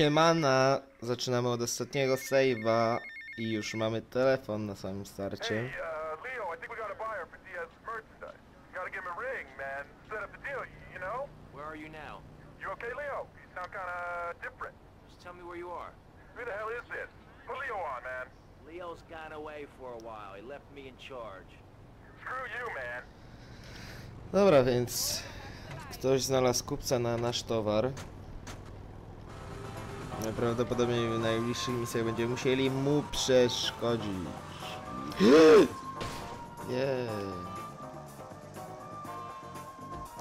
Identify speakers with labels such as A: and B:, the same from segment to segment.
A: Siemana, zaczynamy od ostatniego save'a i już mamy telefon na samym starcie.
B: Tell me where you are.
C: Who the hell is this? Put Leo on, man.
B: Leo's gone away for a while. He left me in charge.
C: Screw you, man.
A: Dobra, więc ktoś znalazł kupca na nasz towar. Najprawdopodobniej w najbliższych misjach będziemy musieli mu przeszkodzić. Jej.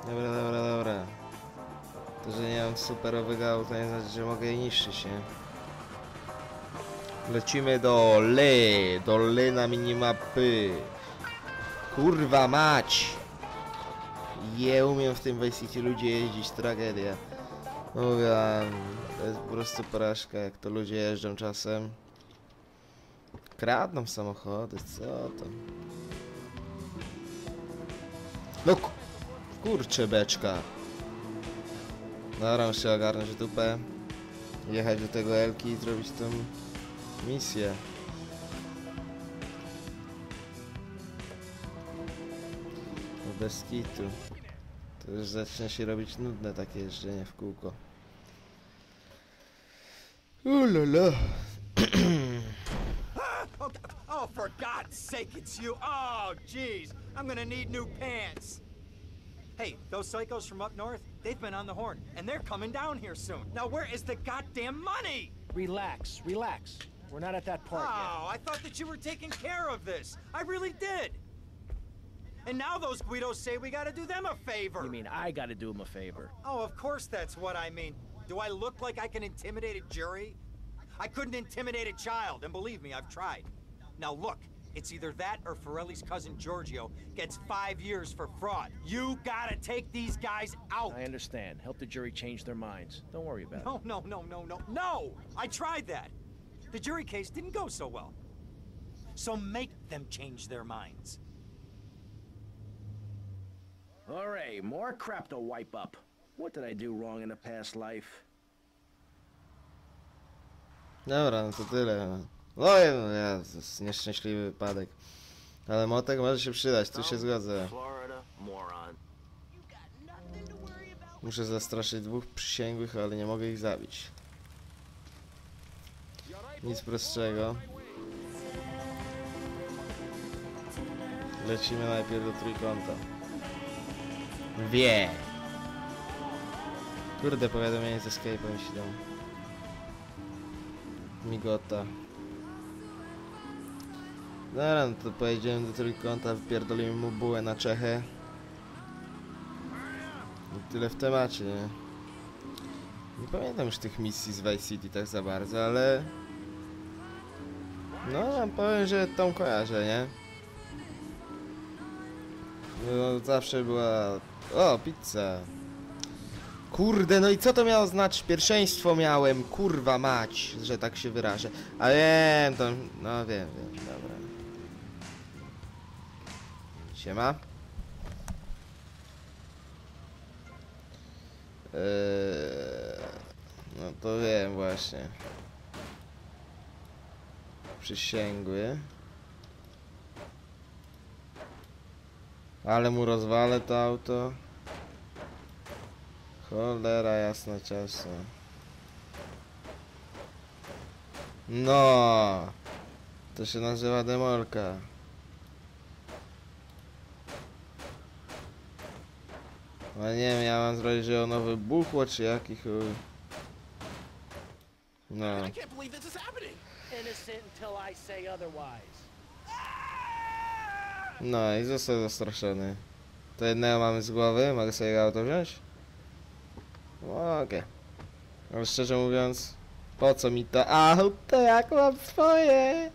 A: Dobra, dobra, dobra. To, że nie mam superowego auta nie znaczy, że mogę je niszczyć, nie? Lecimy do Le, do Le na minimapy. Kurwa mać! Je umiem w tym Vice City ludzie jeździć, tragedia. Mówię, to jest po prostu porażka, jak to ludzie jeżdżą czasem. Kradną samochody, co to? No ku- kurczę beczka. Dobra, muszę ogarnąć dupę. Jechać do tego Elki i zrobić tą misję. No bez kitu. To już zaczyna się robić nudne takie jeżdżenie w kółko. Ulala.
D: Ah, oh, oh, for God's sake, it's you. Oh, jeez. I'm gonna need new pants. Hey, those psychos from up north, they've been on the horn, and they're coming down here soon. Now, where is the goddamn money?
E: Relax, relax. We're not at that part yet.
D: Oh, I thought that you were taking care of this. I really did. And now those Guidos say we gotta do them a favor.
E: You mean I gotta do them a favor?
D: Oh, of course that's what I mean. Do I look like I can intimidate a jury? I couldn't intimidate a child, and believe me, I've tried. Now look, it's either that or Forelli's cousin Giorgio gets five years for fraud. You gotta take these guys out.
E: I understand. Help the jury change their minds. Don't worry about it.
D: No, no, no, no, no, no! I tried that. The jury case didn't go so well. So make them change their minds.
E: Right, more crap to wipe up. What did I do wrong in a past life?
A: Dobra, no to tyle. No Jezus, nieszczęśliwy wypadek. Ale motek może się przydać, tu się zgodzę.
B: Florida, moron.
A: Muszę zastraszyć dwóch przysięgłych, ale nie mogę ich zabić. Nic prostszego. Lecimy najpierw do trójkąta. Wie! Kurde, powiadomienie z Escape'em się tam migota. Dobra, no to pojedziemy do trójkąta, wypierdolimy mu bułę na Czechę. I tyle w temacie, nie? Nie pamiętam już tych misji z Vice City tak za bardzo, ale... No, wam powiem, że tą kojarzę, nie? No, zawsze była... O, pizza! Kurde, no i co to miało znaczyć? Pierwszeństwo miałem, kurwa mać, że tak się wyrażę. A wiem, to... No wiem, wiem, dobra. Siema. Eee, no to wiem właśnie. Przysięgły. Ale mu rozwalę to auto. Cholera jasna ciasna. No. To się nazywa demolka. No nie wiem, ja mam zrobić, że ono wybuchło, czy jaki chuj. No.
E: can't believe this is happening. Innocent until I say otherwise.
A: No i został zastraszony. To jednego mamy z głowy, mogę sobie auto wziąć? Mogę. Ale szczerze mówiąc, po co mi to auto, jak mam swoje?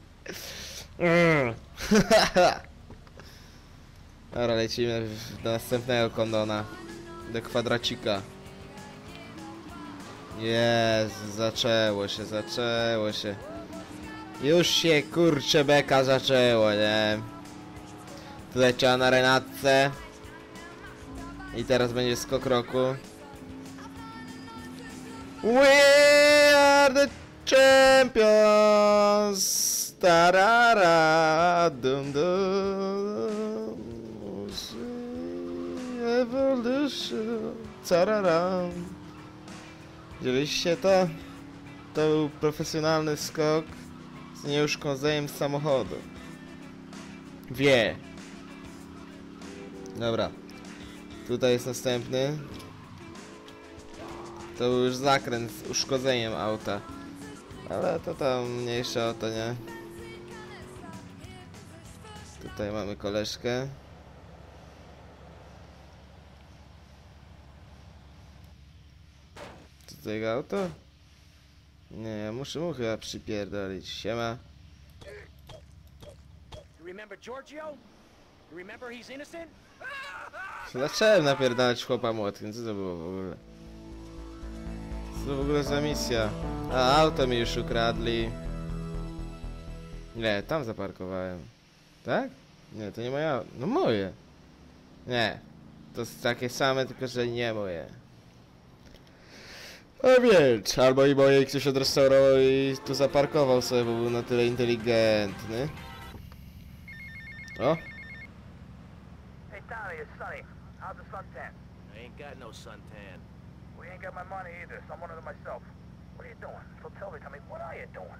A: Mm. Dobra, lecimy do następnego kondona. Do kwadracika. Jest, zaczęło się, zaczęło się. Już się kurcze beka zaczęło, nie? Tu leciała na Renatce. I teraz będzie skok roku. Łeee! are the champions! Tarara, dum dum. Evolution. Cararam. Widzieliście to? To był profesjonalny skok z nieuszkodzeniem samochodu. Wie. Dobra. Tutaj jest następny. To był już zakręt z uszkodzeniem auta. Ale to tam mniejsze o to, nie? Tutaj mamy koleżkę. Jego auto? Nie, ja muszę mu chyba przypierdolić. Siema.
E: Remember Giorgio? Remember he's innocent?
A: Zacząłem napierdalać chłopa młotkiem. Co to było w ogóle? Co to w ogóle za misja? A, auto mi już ukradli. Nie, tam zaparkowałem. Tak? Nie, to nie moje auto. No moje. Nie. To jest takie same, tylko że nie moje. A więc, albo i moje ktoś odrestaurował i tu zaparkował sobie, bo był na tyle inteligentny. O,
C: Hey, it's Sonny. How's the suntan?
B: I ain't got no suntan.
C: We ain't got my money either, so I'm one of them myself. What are you doing? So tell me, Tommy, what are you doing?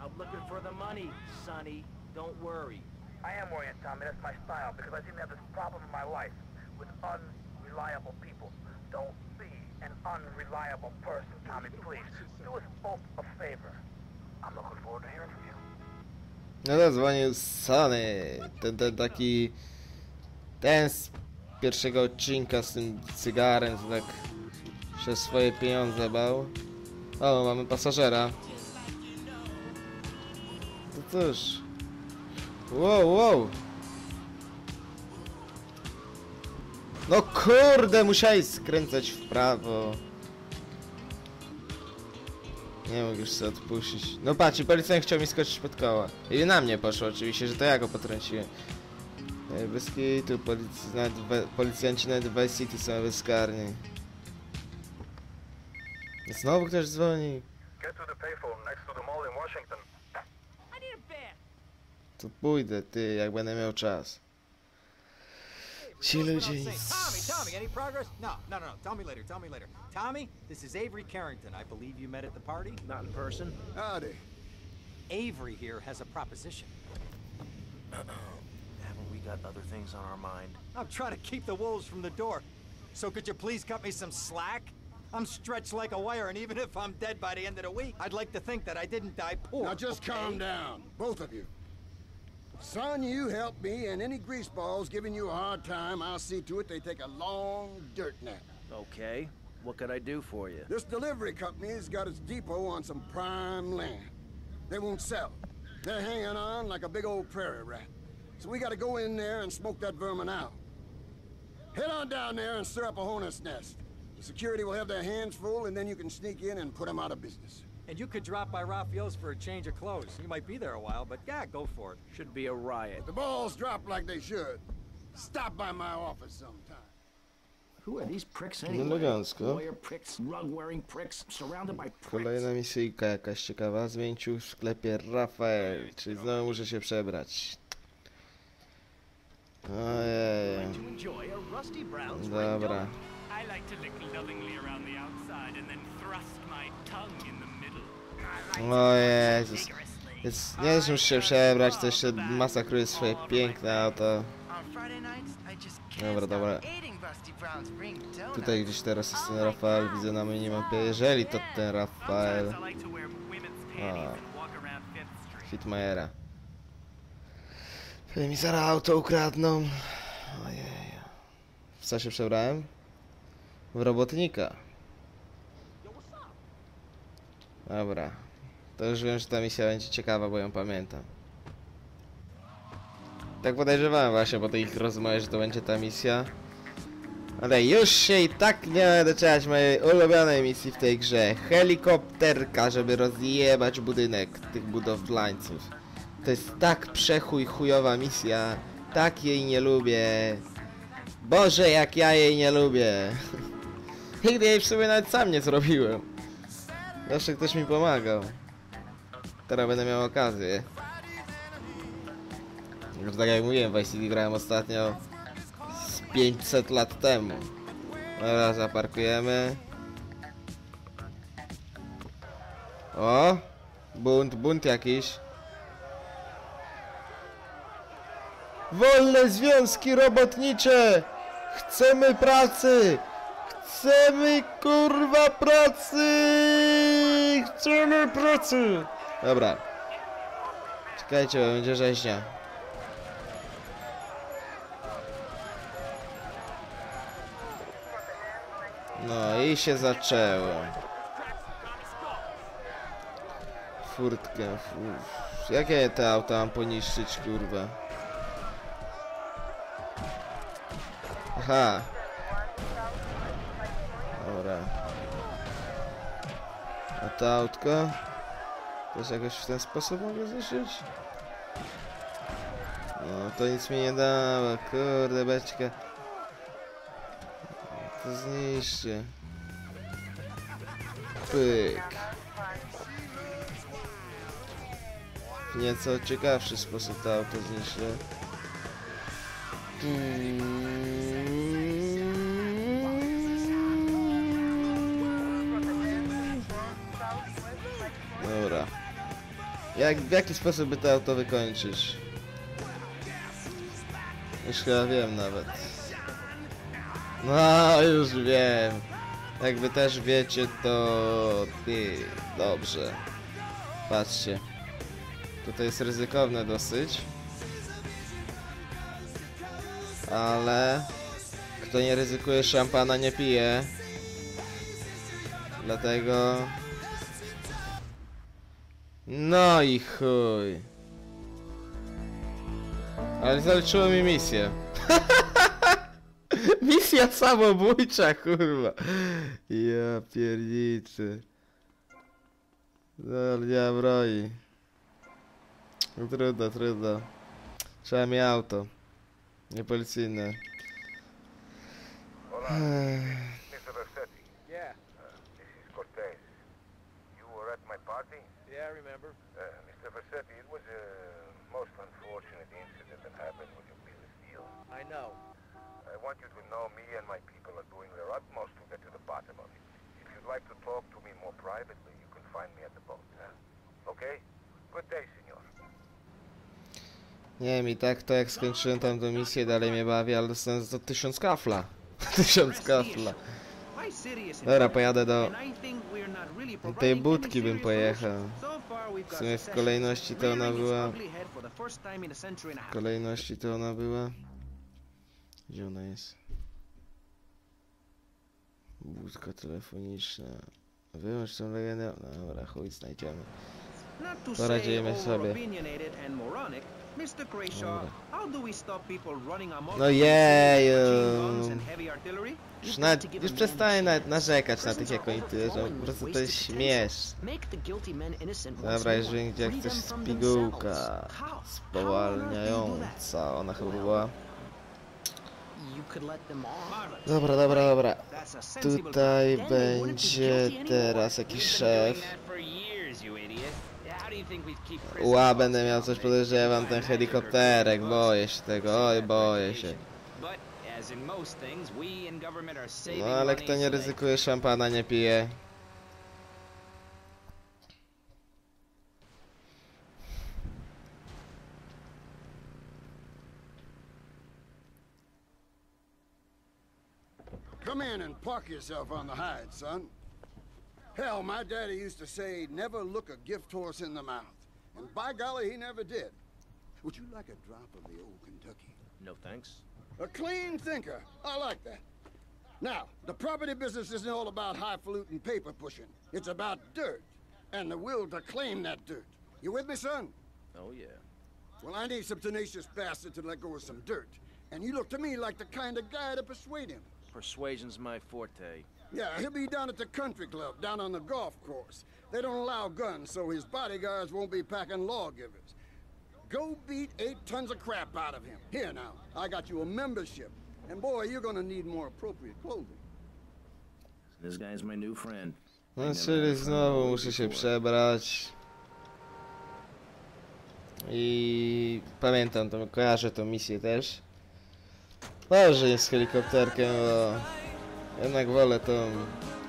B: I'm looking for the money, Sonny. Don't worry.
C: I am worrying, Tommy. That's my style because I seem to have this problem in my life with unreliable people. Don't be an unreliable person, Tommy, please. Do us both a favor. I'm looking forward to hearing from you.
A: No that's when you, zadzwonił Sony, ten, ten taki, ten z pierwszego odcinka z tym cygarem, co tak przez swoje pieniądze bał. O, mamy pasażera. To cóż. Wow, wow. No kurde, musiałeś skręcać w prawo. Nie mógł już sobie odpuścić. No patrz, policjant chciał mi skoczyć pod koła. I na mnie poszło oczywiście, że to ja go potrąciłem. Bez kitu, polic nawet we policjanci nawet w Vice City są bezkarni. Znowu ktoś dzwoni.
C: To
A: pójdę, ty, jak będę miał czas. Ci ludzie nic...
D: Tommy, Tommy, any progress? No, no, no, no. Tell me later. Tell me later. Tommy, this is Avery Carrington. I believe you met at the party.
E: Not in person.
F: Howdy.
D: Avery here has a proposition.
B: Haven't got other things on our mind?
D: I'm trying to keep the wolves from the door. So could you please cut me some slack? I'm stretched like a wire, and even if I'm dead by the end of the week, I'd like to think that I didn't die poor.
F: Now just
D: okay?
F: calm down, both of you. Son, you help me, and any greaseballs giving you a hard time, I'll see to it they take a long dirt nap.
E: Okay. What could I do for you?
F: This delivery company's got its depot on some prime land. They won't sell. They're hanging on like a big old prairie rat. So we gotta go in there and smoke that vermin out. Head on down there and stir up a hornet's nest. The security will have their hands full, and then you can sneak in and put them out of business.
D: And you could drop by Raphael's for a change of clothes. You might be there a while, but yeah, go for it.
E: Should be a riot.
F: The balls drop like they should. Stop by my office sometime.
E: Who are these pricks
A: No
E: anyway?
A: elegancko.
E: Lawyer pricks, rug-wearing pricks, surrounded by pricks.
A: Kolejna misyjka jakaś ciekawa. Zmięcił w sklepie Rafael. Czyli znowu muszę się przebrać. Ojej. Dobra.
G: I like.
A: O Jezus. Nie muszę się przebrać, to jeszcze masakruje swoje piękne auto. Dobra, dobra. Tutaj gdzieś teraz jest ten Rafael, widzę na minimapie. Jeżeli to ten Rafael
G: Sometimes I like to wear women's panties and walk around Fifth Street.
A: Hitmajera. Pewnie mi zaraz auto ukradną. Ojej. W co się przebrałem? W robotnika. Dobra. To już wiem, że ta misja będzie ciekawa, bo ją pamiętam. Tak podejrzewałem właśnie po tej ich rozmowie, że to będzie ta misja. Ale już się i tak nie będę czekać mojej ulubionej misji w tej grze. Helikopterka, żeby rozjebać budynek tych budowlańców. To jest tak przechuj chujowa misja. Tak jej nie lubię. Boże, jak ja jej nie lubię. Nigdy jej w sumie nawet sam nie zrobiłem. Zawsze ktoś mi pomagał. Teraz będę miał okazję. Już tak jak mówiłem, Vice City grałem ostatnio z 500 lat temu. Dobra, zaparkujemy. O! Bunt, bunt jakiś. Wolne związki robotnicze! Chcemy pracy! Chcemy kurwa pracy! Chcemy pracy! Dobra. Czekajcie, bo będzie rzeźnia. No i się zaczęło. Furtkę. Jakie te auta mam poniszczyć, kurwa? Aha. Dobra. A to autko? Jakoś w ten sposób mogę zniszczyć? No, to nic mi nie dało, kurde beczka. To zniszczę. Pyk. W nieco ciekawszy sposób to auto zniszczę. Dobra. Jak, w jaki sposób by to auto wykończyć? Już chyba wiem nawet. No, już wiem. Jak wy też wiecie, to... Ty, dobrze. Patrzcie. Tutaj jest ryzykowne dosyć. Ale... Kto nie ryzykuje szampana nie pije. Dlatego... trudno. Trzeba mi auto. Nie policyjne.
C: Hola, Mr. Versetti.
B: Yeah,
C: Uh, this is Cortez. You were at my party?
B: yeah, I remember.
C: Uh, it was a most unfortunate incident that happened with your business deal.
B: I know.
C: I want you to know me and my people are doing their utmost to get to the bottom of it. If you'd like to talk to me more privately, you can find me at the boat, huh? Okay? Good day, senor.
A: Nie wiem, i tak to jak skończyłem tam tę misję, dalej mnie bawi, ale dostałem za to tysiąc kafla. tysiąc kafla. Dobra, pojadę do tej budki bym pojechał. W sumie w kolejności to ona była... W kolejności to ona była... Gdzie ona jest? Budka telefoniczna. Wyłącz tą legendę. Dobra, chuj, znajdziemy. Poradzimy sobie. No jeju. Już, nawet, już przestaję nawet narzekać na tych jak oni tu jeżdżą, po prostu to jest śmiesz. Dobra, wiem gdzie jak coś jest pigułka spowalniająca, ona chyba była. Dobra, dobra, dobra. Tutaj będzie teraz jakiś szef. Ła, będę miał coś podejrzewam, ten helikopterek, boję się tego, oj, boję się. No ale kto nie ryzykuje szampana nie pije.
F: Come in and park yourself on the hide, son. Hell, my daddy used to say, never look a gift horse in the mouth. And by golly, he never did. Would you like a drop of the old Kentucky?
E: No thanks.
F: A clean thinker. I like that. Now, the property business isn't all about highfalutin paper pushing. It's about dirt and the will to claim that dirt. You with me, son?
E: Oh yeah.
F: Well, I need some tenacious bastard to let go of some dirt. And you look to me like the kind of guy to persuade him.
E: Persuasion's my forte.
F: Yeah, he'll be down at the country club, down on the golf course. They don't allow guns, so his bodyguards won't be packing lawgivers. Go beat eight tons of crap out of him. Here now, I got you a membership. And boy, you're gonna need more appropriate clothing.
E: This guy's my new friend.
A: No czyli znowu muszę się przebrać. I pamiętam, to kojarzę tą misję też. Dobrze jest z helikopterkiem, bo jednak wolę tą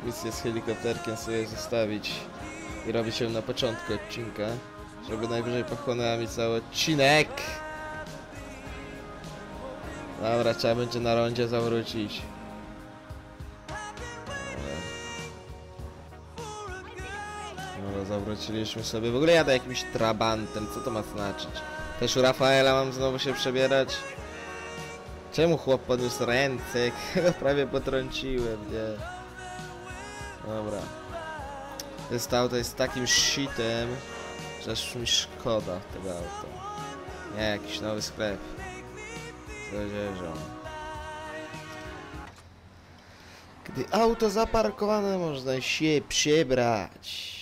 A: misję z helikopterkiem sobie zostawić i robić ją na początku odcinka, żeby najwyżej pochłonęła mi cały odcinek. Dobra, trzeba będzie na rondzie zawrócić. Dobra, zawróciliśmy sobie. W ogóle jadę jakimś trabantem, co to ma znaczyć? Też u Rafaela mam znowu się przebierać? Czemu chłop podniósł ręce? Prawie potrąciłem, nie? Dobra. To auto jest takim shitem, że aż mi szkoda tego auta. Nie, jakiś nowy sklep. Z odzieżą. Gdy auto zaparkowane, można się przebrać.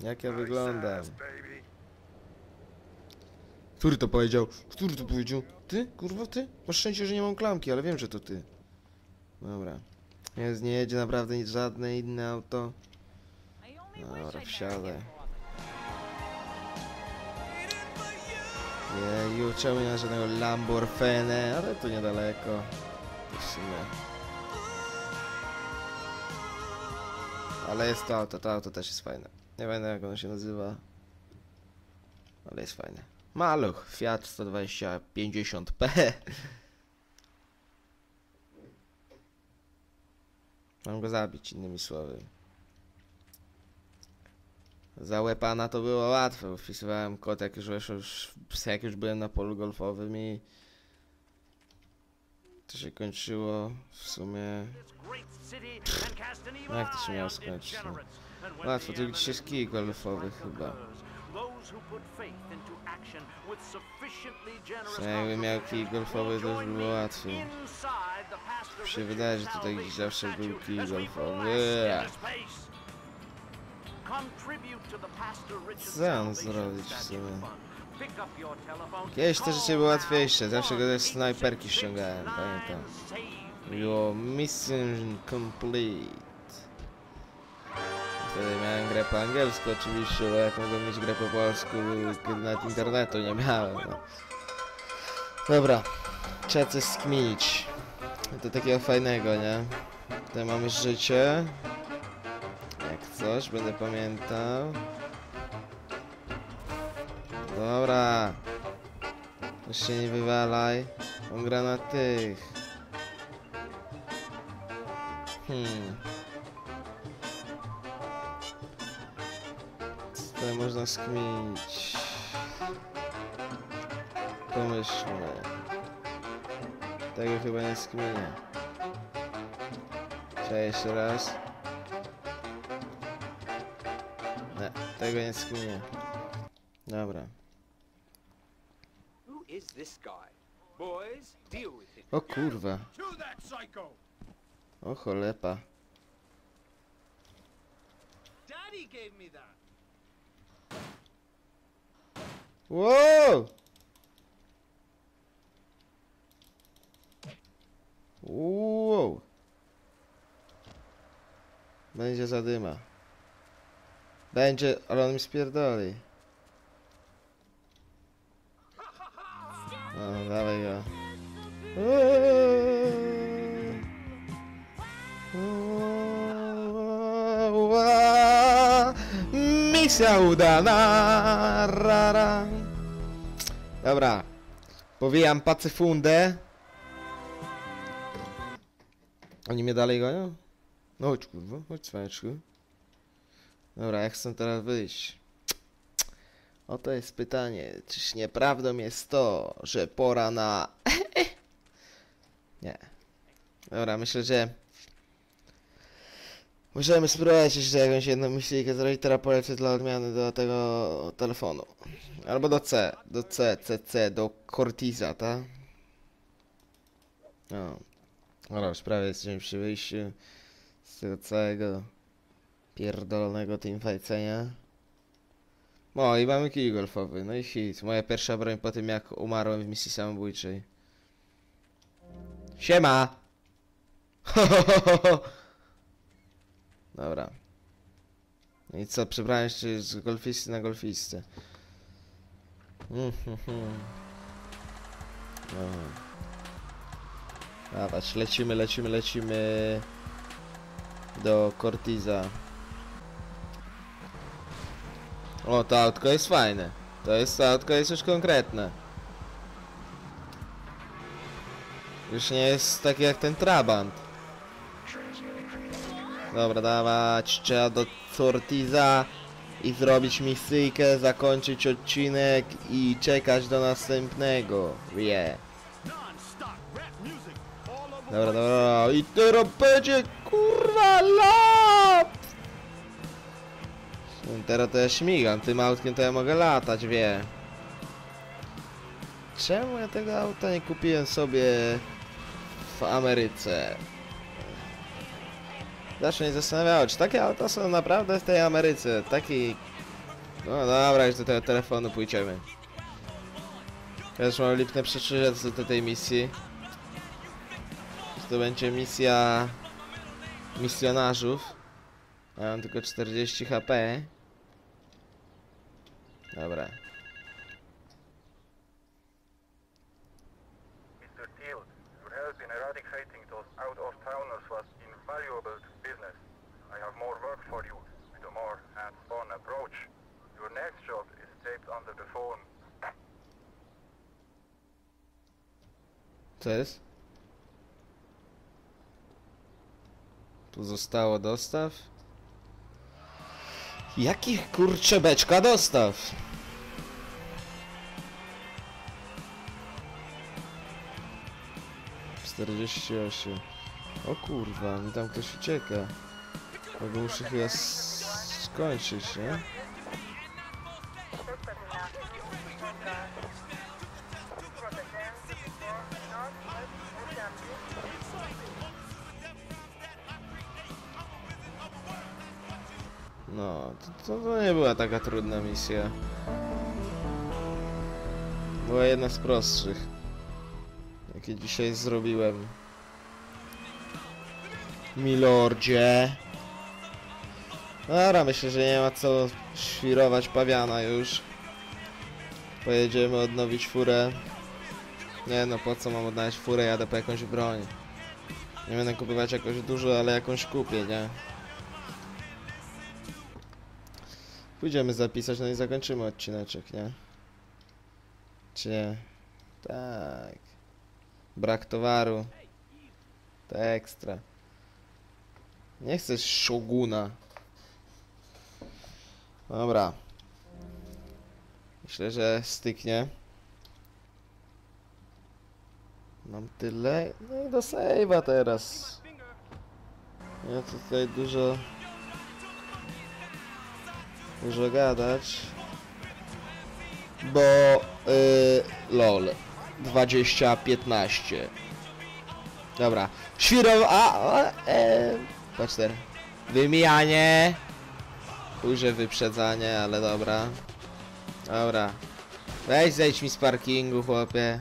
A: Jak ja wyglądam? Który to powiedział? Który to powiedział? Ty? Kurwa ty? Masz szczęście, że nie mam klamki, ale wiem, że to ty. Dobra. Jest, nie jedzie naprawdę nic, żadne inne auto. Dobra, wsiadaj. Jeju, czemu nie ma żadnego Lamborghini? Ale to niedaleko. W sumie. Ale jest to auto, to auto też jest fajne. Nie pamiętam jak ono się nazywa. Ale jest fajne. Maluch, Fiat 120 50P. Mam go zabić, innymi słowy. Za łepana to było łatwe, wpisywałem kod jak już, już, jak już byłem na polu golfowym i to się kończyło w sumie
G: No jak to się miało skończyć? No?
A: Łatwo, gdzieś jest kij golfowy chyba.
G: Jakby miał kij golfowy, to już było łatwiej.
A: Mi się wydaje, że tutaj gdzieś zawsze był kij golfowy.
G: Co on zrobić w sumie?
A: Kiedyś te rzeczy były łatwiejsze, zawsze go ze snajperki ściągałem, pamiętam. Było Mission Complete. Wtedy miałem grę po angielsku oczywiście, bo jak mogłem mieć grę po polsku, kiedy nawet internetu nie miałem. No. Dobra, trzeba coś skminić. To takiego fajnego, nie? Tutaj mamy życie. Jak coś, będę pamiętał. Dobra. Już się nie wywalaj. On gra na tych. Hmm. Można skminić? Pomyślmy. Tego chyba nie skminię. Trzeba jeszcze raz. Nie, tego nie skminię. Dobra. O kurwa. O cholepa.
E: Daddy gave me that.
A: Wow! Wow! Będzie zadyma. Będzie, ale on mi spierdoli. No, dawaj go. Misja udana. Rara. Dobra. Powijam pacyfundę. Oni mnie dalej gonią? No chodź kurwa, chodź cwaniaczku. Dobra, jak chcę teraz wyjść? Oto jest pytanie, czyż nieprawdą jest to, że pora na... Nie. Dobra, myślę, że... Możemy spróbować jeszcze jakąś jedną misyjkę zrobić, teraz polecę dla odmiany do tego telefonu. Albo do C, do C, C, C, do Cortiza, tak? No. Dobra, już prawie jesteśmy przy wyjściu z tego całego pierdolonego teamfightenia. O, i mamy kij golfowy, no i hit. Moja pierwsza broń po tym jak umarłem w misji samobójczej. Siema! Dobra. No I co, przebrałem się z golfisty na golfistę. Mhm, mhm. Dobra. Dawać, lecimy, lecimy, lecimy do Cortiza. O, to autko jest fajne. To jest to autko jest już konkretne. Już nie jest takie jak ten Trabant. Dobra, dawać, trzeba do Cortiza i zrobić misyjkę, zakończyć odcinek i czekać do następnego. Yeah. Dobra, dobra, i teraz będzie kurwa lat! Teraz to ja śmigam, tym autkiem to ja mogę latać, wie. Czemu ja tego auta nie kupiłem sobie w Ameryce? Zawsze mnie zastanawiało, czy takie auta są naprawdę w tej Ameryce. Taki... No dobra, już do tego telefonu pójdziemy. Też mam lipne przeczucie co do tej misji. To będzie misja misjonarzów. Mam tylko 40 HP. Dobra. Co jest? Tu zostało dostaw? Jakich kurcze beczka dostaw? Czterdzieści osiem. O kurwa, mi tam ktoś ucieka. Bo muszę chyba skończyć, nie? Taka trudna misja. Była jedna z prostszych, jakie dzisiaj zrobiłem. Milordzie. Dobra, myślę, że nie ma co świrować pawiana już. Pojedziemy odnowić furę. Nie no, po co mam odnaleźć furę, jadę po jakąś broń. Nie będę kupować jakoś dużo, ale jakąś kupię, nie? Pójdziemy zapisać, no i zakończymy odcineczek, nie? Czy nie? Tak. Brak towaru. To ekstra. Nie chcesz szoguna. Dobra. Myślę, że styknie. Mam tyle. No i do save'a teraz. Ja tutaj dużo dużo gadać. Bo yy, lol 2015 Dobra. Świrow. A, a e, Paczter. Wymijanie. Chujże wyprzedzanie, ale dobra. Dobra. Weź zejdź mi z parkingu, chłopie.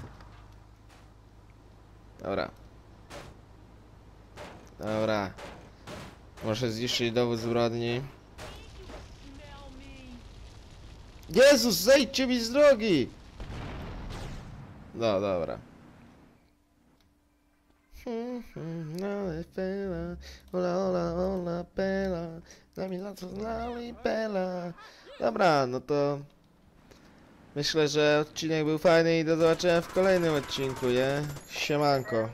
A: Dobra. Dobra. Muszę zniszczyć dowód zbrodni. Jezus, zejdźcie mi z drogi! No, dobra. No, pela, ola, ola, ola, pela, na mi lato znali pela. Dobra, no to... Myślę, że odcinek był fajny i do zobaczenia w kolejnym odcinku, nie? Siemanko.